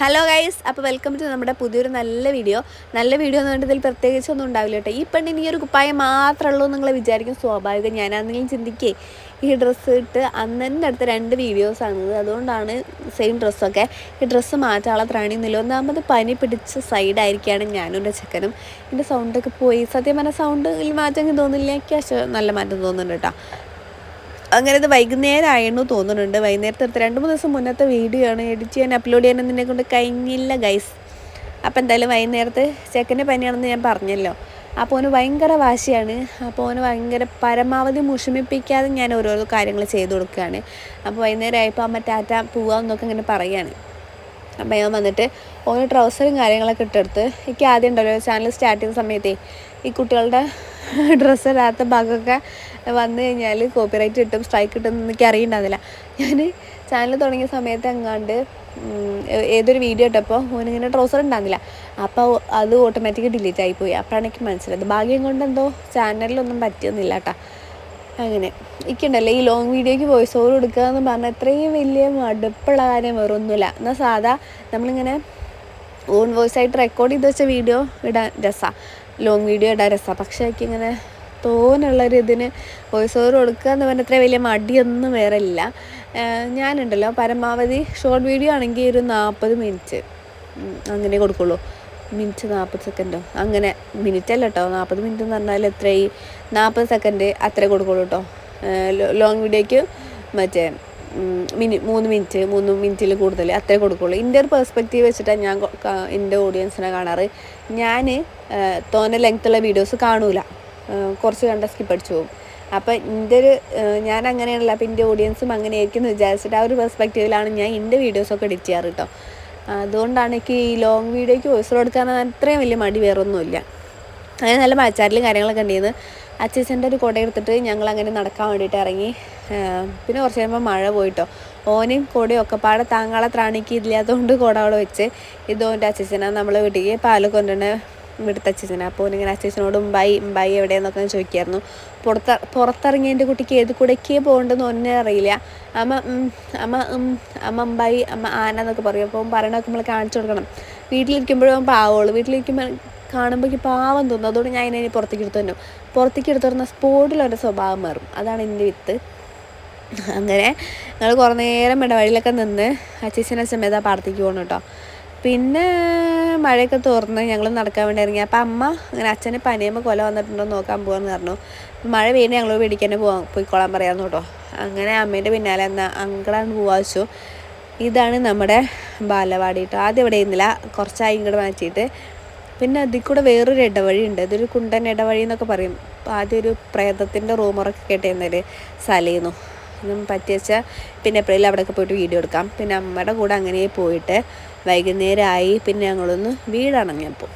Hello guys അപ്പോൾ welcome to നമ്മുടെ പുതിയൊരു നല്ല വീഡിയോ നല്ല വീഡിയോ എന്ന് പറഞ്ഞിട്ട് ഇതിൽ പ്രത്യേകിച്ച് ഒന്നും ഉണ്ടാവില്ല കേട്ടോ. ഈ പെണ്ണിന് ഈ ഒരു കുപ്പായം മാത്രമേ ഉള്ളൂ നിങ്ങൾ വിചാരിക്കും. സ്വാഭാവികം ഞാനാണെങ്കിലും ചിന്തിക്കേ. ഈ ഡ്രസ്സ് ഇട്ട് അന്നെ അടുത്ത രണ്ട് വീഡിയോസ് ആണത്. അതുകൊണ്ടാണ് സെയിം ഡ്രസ്സൊക്കെ ഈ ഡ്രസ്സ് മാറ്റാനുള്ള നില ഒന്നാമത് പനി പിടിച്ച സൈഡായിരിക്കുകയാണ് ഞാനും എന്റെ ചെക്കനും. എന്റെ സൗണ്ടൊക്കെ പോയി. സത്യം പറഞ്ഞാൽ സൗണ്ടിൽ മാറ്റം തോന്നില്ല എനിക്ക് നല്ല മാറ്റം തോന്നുന്നുണ്ട് കേട്ടോ. അങ്ങനെ ഇത് വൈകുന്നേരം ആയിരുന്നു തോന്നുന്നുണ്ട്. വൈകുന്നേരത്തെ രണ്ട് മൂന്ന് ദിവസം മുന്നത്തെ വീഡിയോ ആണ്. എഡിറ്റ് ചെയ്യാൻ അപ്ലോഡ് ചെയ്യാൻ എന്നെ കൊണ്ട് കഴിഞ്ഞില്ല ഗൈസ് അപ്പോൾ എന്തായാലും വൈകുന്നേരത്ത് ചെക്കന്റെ പനിയാണെന്ന് ഞാൻ പറഞ്ഞല്ലോ. അപ്പോൾ അവന് ഭയങ്കര വാശിയാണ്. അപ്പോൾ അവന് ഭയങ്കര പരമാവധി മുഷമിപ്പിക്കാതെ ഞാൻ ഓരോരോ കാര്യങ്ങൾ ചെയ്തു കൊടുക്കുകയാണ്. അപ്പോൾ വൈകുന്നേരം ആയപ്പോൾ അമ്മ ടാറ്റ പോവാമെന്നൊക്കെ ഇങ്ങനെ പറയുകയാണ് അപ്പം ഞാൻ വന്നിട്ട് ഓരോ ട്രൗസറും കാര്യങ്ങളൊക്കെ ഇട്ടെടുത്ത് എനിക്ക് ആദ്യം ഉണ്ടല്ലോ ചാനൽ സ്റ്റാർട്ട് ചെയ്യുന്ന സമയത്തേ ഈ കുട്ടികളുടെ ഡ്രസ്സ് ഇടാത്ത ഭാഗമൊക്കെ വന്നു കഴിഞ്ഞാൽ കോപ്പിറൈറ്റ് കിട്ടും സ്ട്രൈക്ക് കിട്ടും എന്ന് എനിക്ക് അറിയണ്ടാവില്ല ഞാൻ ചാനൽ തുടങ്ങിയ സമയത്ത് എങ്ങാണ്ട് ഏതൊരു വീഡിയോ ഇട്ടപ്പോൾ ഓനിങ്ങനെ ട്രൗസർ ഉണ്ടാകുന്നില്ല അപ്പോൾ അത് ഓട്ടോമാറ്റിക് ഡിലീറ്റ് ആയിപ്പോയി അപ്പോഴാണ് എനിക്ക് മനസ്സിലായത്. ഭാഗ്യം കൊണ്ട് എന്തോ ചാനലിലൊന്നും പറ്റിയൊന്നുമില്ല കേട്ടോ. അങ്ങനെ. ഇക്കണ്ടല്ലേ ഈ ലോങ് വീഡിയോയ്ക്ക് വോയിസ് ഓവർ കൊടുക്കുക എന്ന് പറഞ്ഞാൽ അത്രയും വലിയ മടുപ്പുള്ള കാര്യം വേറൊന്നുമില്ല. എന്നാൽ സാധാ നമ്മളിങ്ങനെ ഓൺ വോയിസ് ആയിട്ട് റെക്കോർഡ് ചെയ്ത് വെച്ച വീഡിയോ ഇടാൻ രസമാണ് ലോങ് വീഡിയോ ഇടാൻ രസമാണ് പക്ഷേ എനിക്കിങ്ങനെ തോനുള്ളൊരു ഇതിന് വോയിസ് ഓവർ കൊടുക്കുക എന്ന് പറഞ്ഞാൽ അത്ര വലിയ മടിയൊന്നും വേറെ ഇല്ല. ഞാനുണ്ടല്ലോ. പരമാവധി ഷോർട്ട് വീഡിയോ ആണെങ്കിൽ ഒരു നാൽപ്പത് മിനിറ്റ് അങ്ങനെ കൊടുക്കുള്ളൂ. മിനിറ്റ് നാൽപ്പത് സെക്കൻഡോ? അങ്ങനെ മിനിറ്റ് അല്ല കേട്ടോ നാൽപ്പത് മിനിറ്റ് എന്ന് പറഞ്ഞാൽ എത്രയായി? നാൽപ്പത് സെക്കൻഡ് അത്രേ കൊടുക്കുള്ളൂ കേട്ടോ. ലോങ് വീഡിയോയ്ക്ക് മറ്റേ മിനി മൂന്ന് മിനിറ്റ് മൂന്ന് മിനിറ്റിൽ കൂടുതൽ അത്രേ കൊടുക്കുള്ളൂ. എന്റെ ഒരു പെർസ്പെക്റ്റീവ് വെച്ചിട്ടാണ് ഞാൻ എന്റെ ഓഡിയൻസിനെ കാണാറ്. ഞാൻ തോന്ന ലെങ്ത്തുള്ള വീഡിയോസ് കാണൂല. കുറച്ച് കണ്ട സ്കിപ്പ് അടിച്ചു പോകും. അപ്പം എന്റെ ഒരു ഞാൻ അങ്ങനെയാണല്ലോ. അപ്പം എന്റെ ഓഡിയൻസും അങ്ങനെയായിരിക്കും എന്ന് വിചാരിച്ചിട്ട് ആ ഒരു പെർസ്പെക്റ്റീവിലാണ് ഞാൻ എന്റെ വീഡിയോസൊക്കെ എഡിറ്റ് ചെയ്യാറ് കേട്ടോ അതുകൊണ്ടാണ് എനിക്ക് ഈ ലോങ് വീഡിയോയ്ക്ക് വോയിസ് കൊടുക്കാൻ അത്രയും വലിയ മടി വേറൊന്നുമില്ല. അങ്ങനെ നല്ല മഴച്ചാറിലും കാര്യങ്ങളൊക്കെ ഉണ്ടായിരുന്നു. അച്ചച്ചന്റെ ഒരു കുട എടുത്തിട്ട് ഞങ്ങൾ അങ്ങനെ നടക്കാൻ വേണ്ടിയിട്ട് ഇറങ്ങി. പിന്നെ കുറച്ച് കഴിയുമ്പോൾ മഴ പോയിട്ടോ. ഓനെയും കൊടയും ഒക്കെ പാടെ താങ്കളെ ത്രാണിക്ക് ഇല്ലാത്തതുകൊണ്ട് കുട അവിടെ വെച്ച് ഇതോന്റെ അച്ചച്ചനാണ് നമ്മൾ വീട്ടിലേക്ക് പാൽ കൊണ്ടുവന്നെ ഇവിടുത്തെ അച്ഛനാണ് അപ്പോൾ ഓനിങ്ങനെ അച്ഛനോട് ബൈ ബൈ എവിടെയെന്നൊക്കെ ചോദിക്കായിരുന്നു. പുറത്ത് പുറത്തിറങ്ങിയ എന്റെ കുട്ടിക്ക് ഏത് കുടയ്ക്ക് പോകേണ്ടതെന്ന് ഒന്നേ അറിയില്ല. അമ്മ അമ്മ അമ്മ ബൈ അമ്മ ആന എന്നൊക്കെ പറയും. അപ്പോൾ പറയണമൊക്കെ നമ്മൾ കാണിച്ചു കൊടുക്കണം. വീട്ടിലിരിക്കുമ്പോഴും പാവുള്ളൂ വീട്ടിലിരിക്കുമ്പോൾ കാണുമ്പോൾ പാവം തോന്നും. അതുകൊണ്ട് ഞാൻ ഇതിനെ പുറത്തേക്ക് എടുത്തു തന്നെ. പുറത്തേക്ക് എടുത്തു പറഞ്ഞാൽ സ്പോട്ടിൽ ഒരു സ്വഭാവം മാറും. അതാണ് എന്റെ വിത്ത്. അങ്ങനെ ഞങ്ങൾ കുറേ നേരം ഇടവഴിയിലൊക്കെ നിന്ന് അച്ഛനെ സമയത്ത് പാടത്തേക്ക് പോകണം കേട്ടോ. പിന്നെ മഴയൊക്കെ തോർന്ന് ഞങ്ങൾ നടക്കാൻ വേണ്ടി ഇറങ്ങി. അപ്പം അമ്മ അങ്ങനെ അച്ഛനെ പനിയമ്മ കൊല വന്നിട്ടുണ്ടോ നോക്കാൻ പോകാമെന്ന് പറഞ്ഞു. മഴ വീണ് ഞങ്ങൾ പേടിക്കാൻ പോകാൻ പോയിക്കോളാൻ പറയാമെന്ന് കേട്ടോ. അങ്ങനെ അമ്മേന്റെ പിന്നാലെ എന്നാൽ അങ്കിളാണ് പോവാച്ചു ഇതാണ് നമ്മുടെ ബാലവാടി കേട്ടോ ആദ്യം ഇവിടെ ഇരുന്നില്ല. കുറച്ചായി ഇങ്ങോട്ട് മാറ്റിയിട്ട്. പിന്നെ അതിൽ കൂടെ വേറൊരു ഇടവഴി ഉണ്ട്. ഇതൊരു കുണ്ടൻ ഇടവഴി എന്നൊക്കെ പറയും. ആദ്യം ഒരു പ്രേതത്തിന്റെ റൂമറൊക്കെ കേട്ടിരുന്നൊരു സ്ഥലമായിരുന്നു ഒന്നും പറ്റിയച്ചാൽ പിന്നെ എപ്പോഴെങ്കിലും അവിടെയൊക്കെ പോയിട്ട് വീഡിയോ എടുക്കാം. പിന്നെ അമ്മയുടെ കൂടെ അങ്ങനെ പോയിട്ട് വൈകുന്നേരമായി പിന്നെ ഞങ്ങളൊന്ന് വീടണങ്ങിയപ്പോൾ